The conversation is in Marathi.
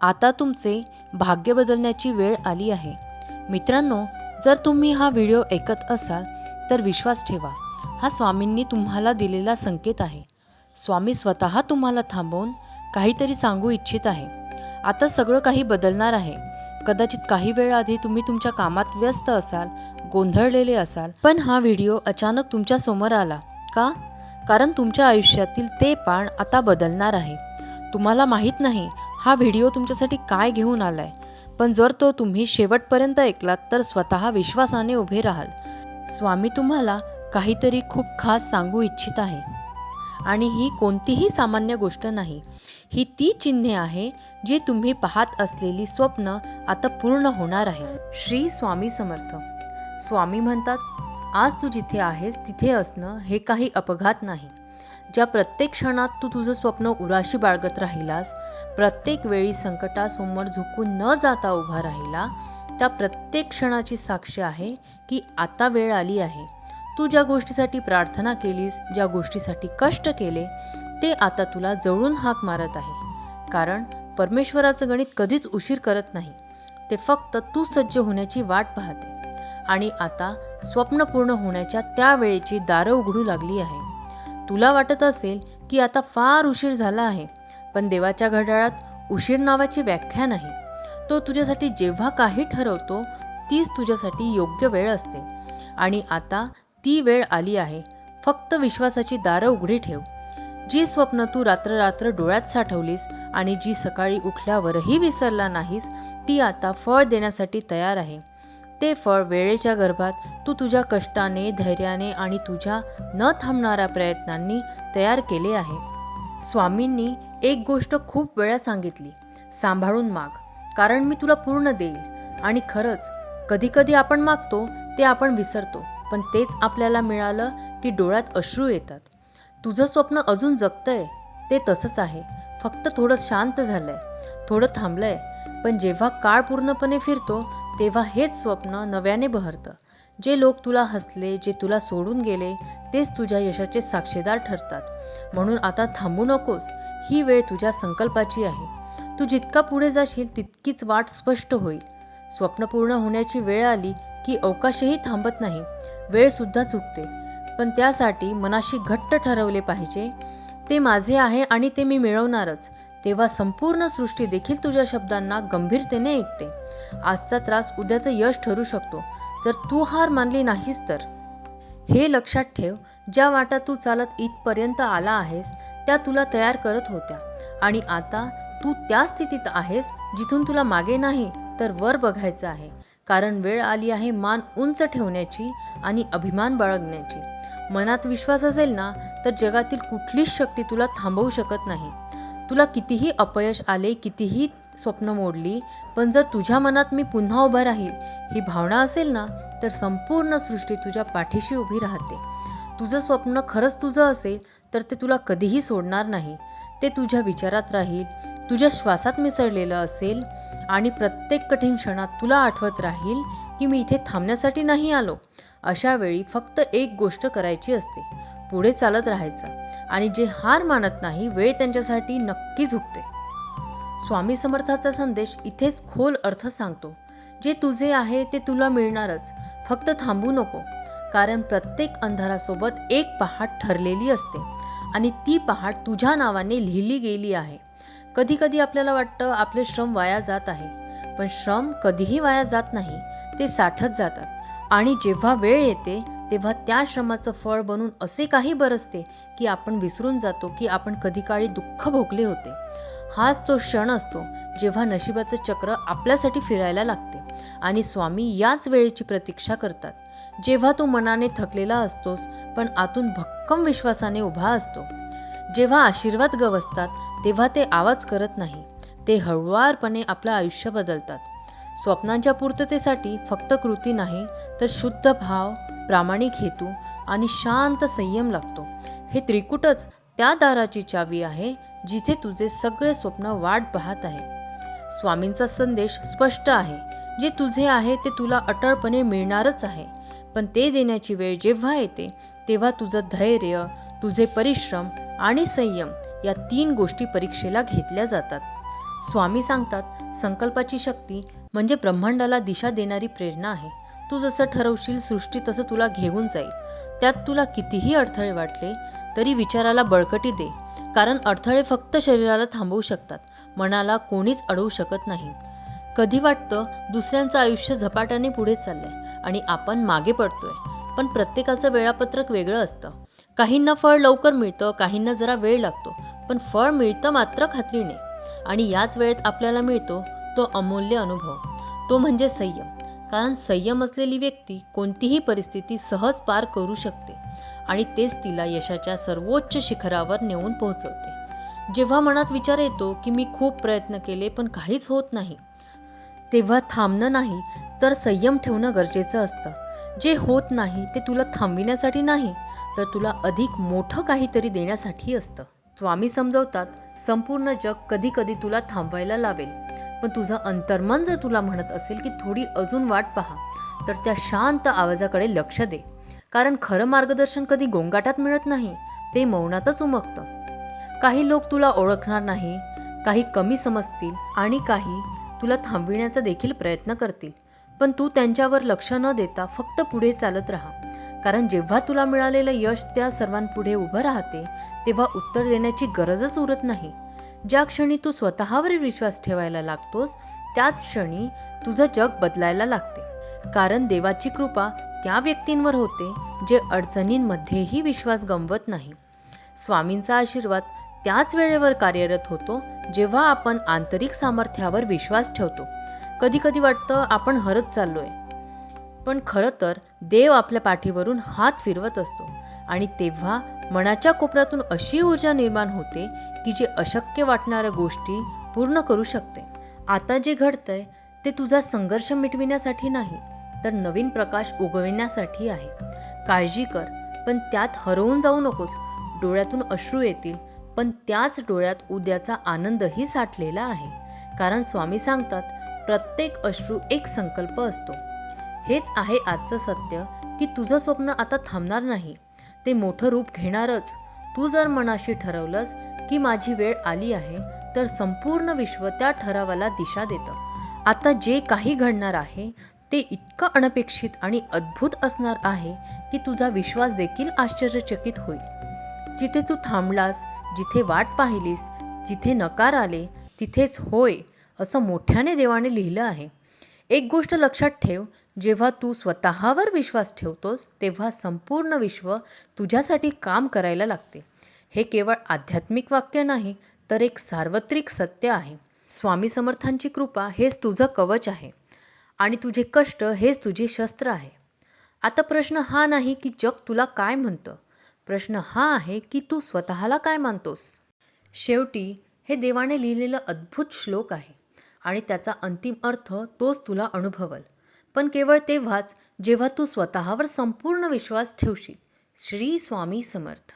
आता तुमचे भाग्य बदलण्याची वेळ आली आहे. मित्रांनो जर तुम्ही हा व्हिडिओ ऐकत असाल तर विश्वास ठेवा. हा स्वामींनी तुम्हाला दिलेला संकेत आहे. स्वामी स्वतः तुम्हाला थांबवून काहीतरी सांगू इच्छित आहे. आता सगळं काही बदलणार आहे. कदाचित काही वेळ आधी तुम्ही तुमच्या कामात व्यस्त असाल गोंधळलेले असाल पण हा व्हिडिओ अचानक तुमच्यासमोर आला. का? कारण तुमच्या आयुष्यातील ते पाण आता बदलणार आहे. तुम्हाला माहीत नाही हा व्हिडिओ तुमच्यासाठी काय घेऊन आलाय? पण जर तो तुम्ही शेवटपर्यंत ऐकलात तर स्वतः विश्वासाने उभे राहाल. स्वामी तुम्हाला काहीतरी खूप खास सांगू इच्छित आहे. आणि ही कोणतीही सामान्य गोष्ट नाही. ही ती चिन्हे आहे जी तुम्ही पाहत असलेली स्वप्न आता पूर्ण होणार आहे. श्री स्वामी समर्थ. स्वामी म्हणतात आज तू जिथे आहेस तिथे असणं हे काही अपघात नाही. ज्या प्रत्येक क्षणात तू तुझं स्वप्न उराशी बाळगत राहिलास प्रत्येक वेळी संकटासमोर झुकून न जाता उभा राहिला त्या प्रत्येक क्षणाची साक्ष आहे की आता वेळ आली आहे. तू ज्या गोष्टीसाठी प्रार्थना केलीस ज्या गोष्टीसाठी कष्ट केले ते आता तुला जवळून हाक मारत आहे. कारण परमेश्वराचं गणित कधीच उशीर करत नाही. ते फक्त तू सज्ज होण्याची वाट पाहते. आणि आता स्वप्न पूर्ण होण्याच्या त्या वेळेची दारं उघडू लागली आहे. तुला वाटत असेल की आता फार उशीर झाला आहे पण देवाच्या घड्याळात उशीर नावाची व्याख्या नाही. तो तुझ्यासाठी जेव्हा काही ठरवतो तीच तुझ्यासाठी योग्य वेळ असते. आणि आता ती वेळ आली आहे फक्त विश्वासाची दारं उघडी ठेव. जी स्वप्न तू रात्र रात्र डोळ्यात साठवलीस आणि जी सकाळी उठल्यावरही विसरला नाहीस ती आता फळ देण्यासाठी तयार आहे. ते फळ वेळेच्या गर्भात तू तुझ्या कष्टाने धैर्याने आणि तुझ्या न थांबणाऱ्या प्रयत्नांनी तयार केले आहे. स्वामींनी एक गोष्ट खूप वेळा सांगितली सांभाळून माग कारण मी तुला पूर्ण देईल. आणि खरंच कधीकधी आपण मागतो ते आपण विसरतो पण तेच आपल्याला मिळालं की डोळ्यात अश्रू येतात. तुझं स्वप्न अजून जगतंय ते तसंच आहे. फक्त थोडं शांत झालंय थोडं थांबलंय पण जेव्हा काळ पूर्णपणे फिरतो तेव्हा हेच स्वप्न नव्याने बहरतं. जे लोक तुला हसले जे तुला सोडून गेले तेच तुझ्या यशाचे साक्षीदार ठरतात. म्हणून आता थांबू नकोस. ही वेळ तुझ्या संकल्पाची आहे. तू जितका पुढे जाशील तितकीच वाट स्पष्ट होईल. स्वप्न पूर्ण होण्याची वेळ आली की अवकाशही थांबत नाही. वेळसुद्धा चुकते. पण त्यासाठी मनाशी घट्ट ठरवले पाहिजे. ते माझे आहे आणि ते मी मिळवणारच. तेव्हा संपूर्ण सृष्टी देखील तुझ्या शब्दांना गंभीरतेने ऐकते. आजचा त्रास उद्याचं यश ठरू शकतो. जर तू हार मानली नाहीस तर. हे लक्षात ठेव ज्या वाटा तू चालत इथपर्यंत आला आहेस त्या तुला तयार करत होत्या. आणि आता तू त्या स्थितीत आहेस जिथून तुला मागे नाही तर वर बघायचं आहे. कारण वेळ आली आहे मान उंच ठेवण्याची आणि अभिमान बाळगण्याची. मनात विश्वास असेल ना तर जगातील कुठलीच शक्ती तुला थांबवू शकत नाही. तुला कितीही अपयश आले कितीही स्वप्न मोडली पण जर तुझ्या मनात मी पुन्हा उभा राहील ही भावना असेल ना तर संपूर्ण सृष्टी तुझ्या पाठीशी उभी राहते. तुझं स्वप्न खरंच तुझं असेल तर ते तुला कधीही सोडणार नाही. ते तुझ्या विचारात राहील तुझ्या श्वासात मिसळलेलं असेल आणि प्रत्येक कठीण क्षणात तुला आठवत राहील की मी इथे थांबण्यासाठी नाही आलो. अशा वेळी फक्त एक गोष्ट करायची असते पुढे चालत राहायचं. आणि जे हार मानत नाही वेळ त्यांच्यासाठी नक्की झुकते. स्वामी समर्थाचा संदेश इथेच खोल अर्थ सांगतो. जे तुझे आहे ते तुला मिळणारच. फक्त थांबू नको. कारण प्रत्येक अंधारासोबत एक पहाट ठरलेली असते. आणि ती पहाट तुझ्या नावाने लिहिली गेली आहे. कधीकधी आपल्याला वाटतं आपले श्रम वाया जात आहे. पण श्रम कधीही वाया जात नाही. ते साठत जातात. आणि जेव्हा वेळ येते तेव्हा त्या श्रमाचं फळ बनून असे काही बरसते की आपण विसरून जातो की आपण कधी काळी दुःख भोगले होते. हाच तो क्षण असतो जेव्हा नशिबाचं चक्र आपल्यासाठी फिरायला लागते आणि स्वामी याच वेळेची प्रतीक्षा करतात. जेव्हा तू मनाने थकलेला असतोस पण आतून भक्कम विश्वासाने उभा असतो. जेव्हा आशीर्वाद गवसतात तेव्हा ते आवाज करत नाही. ते हळुवारपणे आपलं आयुष्य बदलतात. स्वप्नांच्या पूर्ततेसाठी फक्त कृती नाही तर शुद्ध भाव प्रामाणिक हेतू आणि शांत संयम लागतो. हे त्रिकुटच त्या दाराची चावी आहे जिथे तुझे सगळे स्वप्न वाट पाहत आहे. स्वामींचा संदेश स्पष्ट आहे. जे तुझे आहे ते तुला अटळपणे मिळणारच आहे. पण ते देण्याची वेळ जेव्हा येते तेव्हा तुझं धैर्य तुझे परिश्रम आणि संयम या तीन गोष्टी परीक्षेला घेतल्या जातात. स्वामी सांगतात संकल्पाची शक्ती म्हणजे ब्रह्मांडाला दिशा देणारी प्रेरणा आहे. तू जसं ठरवशील सृष्टी तसं तुला घेऊन जाईल. त्यात तुला कितीही अडथळे वाटले तरी विचाराला बळकटी दे. कारण अडथळे फक्त शरीराला थांबवू शकतात. मनाला कोणीच अडवू शकत नाही. कधी वाटतं दुसऱ्यांचं आयुष्य झपाट्याने पुढे चाललंय आणि आपण मागे पडतोय. पण प्रत्येकाचं वेळापत्रक वेगळं असतं. काहींना फळ लवकर मिळतं काहींना जरा वेळ लागतो. पण फळ मिळतं मात्र खात्रीने. आणि याच वेळेत आपल्याला मिळतो तो अमूल्य अनुभव. तो म्हणजे संयम. कारण संयम असलेली व्यक्ती कोणतीही परिस्थिती सहज पार करू शकते आणि तेच तिला यशाच्या सर्वोच्च शिखरावर नेऊन पोहोचवते. जेव्हा मनात विचार येतो की मी खूप प्रयत्न केले पण काहीच होत नाही तेव्हा थांबणं नाही तर संयम ठेवणं गरजेचं असतं. जे होत नाही ते तुला थांबविण्यासाठी नाही तर तुला अधिक मोठं काहीतरी देण्यासाठी असतं. स्वामी समजवतात संपूर्ण जग कधी कधी तुला थांबवायला लावेल. पण तुझं अंतर्मन जर तुला म्हणत असेल की थोडी अजून वाट पहा तर त्या शांत आवाजाकडे लक्ष दे. कारण खरं मार्गदर्शन कधी गोंगाटात मिळत नाही ते मौनातच उमगतं. काही लोक तुला ओळखणार नाही काही कमी समजतील आणि काही तुला थांबविण्याचा देखील प्रयत्न करतील. पण तू त्यांच्यावर लक्ष न देता फक्त पुढे चालत राहा. कारण जेव्हा तुला मिळालेलं यश त्या सर्वांपुढे उभं राहते तेव्हा उत्तर देण्याची गरजच उरत नाही. ज्या क्षणी तू स्वतःवर विश्वास ठेवायला लागतोस त्याच क्षणी तुझं जग बदलायला लागते. कारण देवाची कृपा त्या व्यक्तींवर होते जे अडचणींमध्येही विश्वास गमवत नाही. स्वामींचा आशीर्वाद त्याच वेळेवर कार्यरत होतो जेव्हा आपण आंतरिक सामर्थ्यावर विश्वास ठेवतो. कधी कधी वाटतं आपण हरत चाललोय. पण खरं तर देव आपल्या पाठीवरून हात फिरवत असतो. आणि तेव्हा मनाच्या कोपऱ्यातून अशी ऊर्जा निर्माण होते की जे अशक्य वाटणाऱ्या गोष्टी पूर्ण करू शकते. आता जे घडतंय ते तुझा संघर्ष मिटविण्यासाठी नाही तर नवीन प्रकाश उगविण्यासाठी आहे. काळजी कर पण त्यात हरवून जाऊ नकोस. डोळ्यातून अश्रू येतील पण त्याच डोळ्यात उद्याचा आनंदही साठलेला आहे. कारण स्वामी सांगतात प्रत्येक अश्रू एक संकल्प असतो. हेच आहे आजचं सत्य की तुझं स्वप्न आता थांबणार नाही. ते मोठं रूप घेणारच. तू जर मनाशी ठरवलंस की माझी वेळ आली आहे तर संपूर्ण विश्व त्या ठरावाला दिशा देतं. आता जे काही घडणार आहे ते इतकं अनपेक्षित आणि अद्भुत असणार आहे की तुझा विश्वास देखील आश्चर्यचकित होईल. जिथे तू थांबलास जिथे वाट पाहिलीस जिथे नकार आले तिथेच होय असं मोठ्याने देवाने लिहिलं आहे. एक गोष्ट लक्षात ठेव जेव्हा तू स्वतःवर विश्वास ठेवतोस तेव्हा संपूर्ण विश्व तुझ्यासाठी काम करायला लागते. हे केवळ आध्यात्मिक वाक्य नाही तर एक सार्वत्रिक सत्य आहे. स्वामी समर्थांची कृपा हेच तुझं कवच आहे आणि तुझे कष्ट हेच तुझे शस्त्र आहे. आता प्रश्न हा नाही की जग तुला काय म्हणतं. प्रश्न हा आहे की तू स्वतःला काय मानतोस. शेवटी हे देवाने लिहिलेलं अद्भुत श्लोक आहे आणि त्याचा अंतिम अर्थ तोच तुला अनुभवल. पण केवळ तेव्हाच जेव्हा तू स्वतःवर संपूर्ण विश्वास ठेवशील. श्री स्वामी समर्थ.